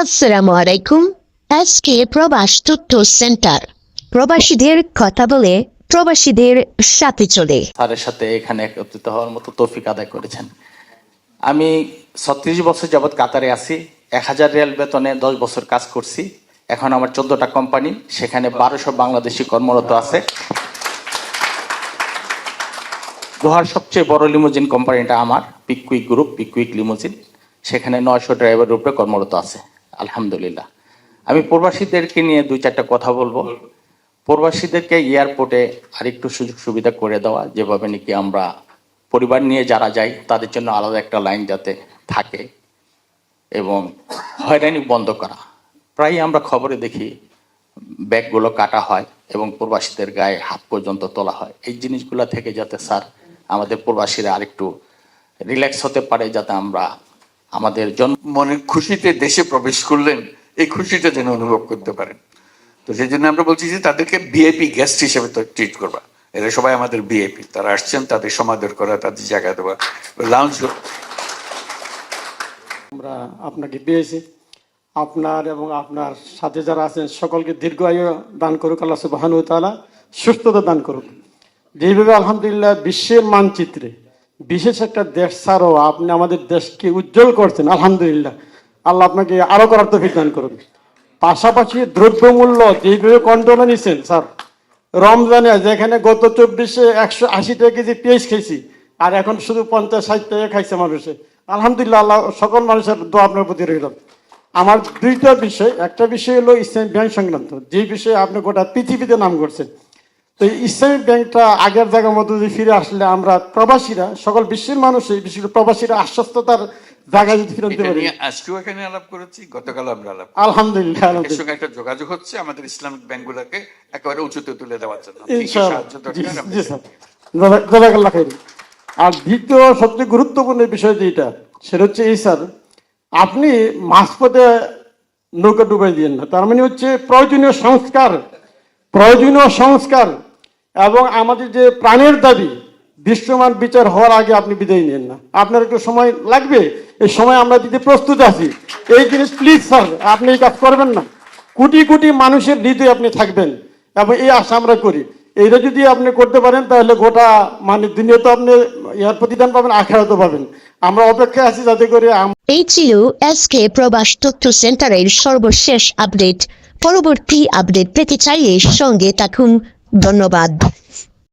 আসসালামু আলাইকুম। আজকে প্রবাস তথ্য সেন্টার। প্রবাসীদের কথা বলে প্রবাসীদের সাথে চলে। স্যারের সাথে এখানে একত্রিত হওয়ার মতো তৌফিক আদায় করেছেন। আমি ছত্রিশ বছর যাবৎ কাতারে আছি, এক হাজার রিয়াল বেতনে দশ বছর কাজ করছি। এখন আমার চোদ্দটা কোম্পানি, সেখানে বারোশো বাংলাদেশি কর্মরত আছে। দোহার সবচেয়ে বড় লিমোজিন কোম্পানিটা আমার পিকুইক গ্রুপ পিকুইক লিমোজিন সেখানে নয়শো ড্রাইভার উপরে কর্মরত আছে। আলহামদুলিল্লাহ। আমি প্রবাসীদেরকে নিয়ে দুই চারটা কথা বলব। প্রবাসীদেরকে এয়ারপোর্টে আরেকটু সুযোগ সুবিধা করে দেওয়া, যেভাবে নাকি আমরা পরিবার নিয়ে যারা যাই, তাদের জন্য আলাদা একটা লাইন যাতে থাকে এবং হয়রানি বন্ধ করা। প্রায় আমরা খবরে দেখি, ব্যাগগুলো কাটা হয় এবং প্রবাসীদের গায়ে হাত পর্যন্ত তোলা হয়। এই জিনিসগুলো থেকে যাতে, স্যার, আমাদের প্রবাসীরা আরেকটু রিল্যাক্স হতে পারে, যাতে আমরা আমাদের জন্ম মনের খুশিতে দেশে প্রবেশ করলেন, এই খুশিটা যেন অনুভব করতে পারেন। তো সেই জন্য আমরা বলছি যে তাদেরকে বিআইপি গেস্ট হিসেবে তো ট্রিট করবা। এরা সবাই আমাদের বিআইপি তারা আসছেন, তাদের সমাদর করা, তাদের জায়গা দেওয়া লাউঞ্জ আমরা আপনাকে পেয়েছি। আপনার এবং আপনার সাথে যারা আছেন, সকলকে দীর্ঘ আয়ু দান করুক, আল্লাহ সুবাহানু সুস্থতা দান করুক। যেভাবে আলহামদুলিল্লাহ বিশ্বের মানচিত্রে বিশেষ একটা দেশ ছাড়াও আপনি আমাদের দেশকে উজ্জ্বল করছেন, আলহামদুলিল্লাহ। আল্লাহ আপনাকে আরও করার তফিক দান করুন। পাশাপাশি দ্রব্যমূল্য যেভাবে কন্ট্রোলে নিছেন, স্যার, রমজানে যেখানে গত চব্বিশে একশো আশি টাকা কেজি পেঁয়াজ খেয়েছি, আর এখন শুধু পঞ্চাশ ষাট টাকা খাইছে মানুষে। আলহামদুলিল্লাহ, আল্লাহ সকল মানুষের দোয়া আপনার প্রতি রইল। আমার দুইটা বিষয়, একটা বিষয় হলো ইসলামিক ব্যাংক সংক্রান্ত। যে বিষয়ে আপনি গোটা পৃথিবীতে নাম করছেন তো এই ইসলামিক ব্যাংকটা আগের জায়গার মতো যদি ফিরে আসলে আমরা প্রবাসীরা সকল বিশ্বের মানুষই বিশেষ করে প্রবাসীরা আশ্বস্ততার জায়গায় যদি ফিরে আনতে পারি। আজকেও এখানে আলাপ করেছি গতকাল আমরা আলাপ আলহামদুলিল্লাহ এর সঙ্গে একটা যোগাযোগ হচ্ছে আমাদের ইসলামিক ব্যাংকগুলোকে একেবারে উঁচুতে তুলে দেওয়ার জন্য। সাহায্য দরকার আর দ্বিতীয় সবচেয়ে গুরুত্বপূর্ণ বিষয় যেটা সেটা হচ্ছে এই স্যার আপনি মাঝপথে নৌকা ডুবাই দিয়েন না। তার মানে হচ্ছে প্রয়োজনীয় সংস্কার প্রয়োজনীয় সংস্কার এবং আমাদের যে প্রাণের দাবি, দৃশ্যমান বিচার হওয়ার আগে আপনি বিদায় নেন না। আপনার একটু সময় লাগবে? এই সময় আমরা দিতে প্রস্তুত আছি। এই জিনিস প্লিজ স্যার আপনি এই কাজ করবেন না। কোটি কোটি মানুষের হৃদয়ে আপনি থাকবেন এবং এই আশা আমরা করি। এইটা যদি আপনি করতে পারেন, তাহলে গোটা মানে দুনিয়াতে আপনি ইয়ার প্রতিদান পাবেন, আখেরাতও পাবেন। আমরা অপেক্ষায় আছি যাতে করে এই ছিল আজকে প্রবাস তথ্য সেন্টারের সর্বশেষ আপডেট। পরবর্তী আপডেট পেতে চাইলে সঙ্গে থাকুন। ধন্যবাদ।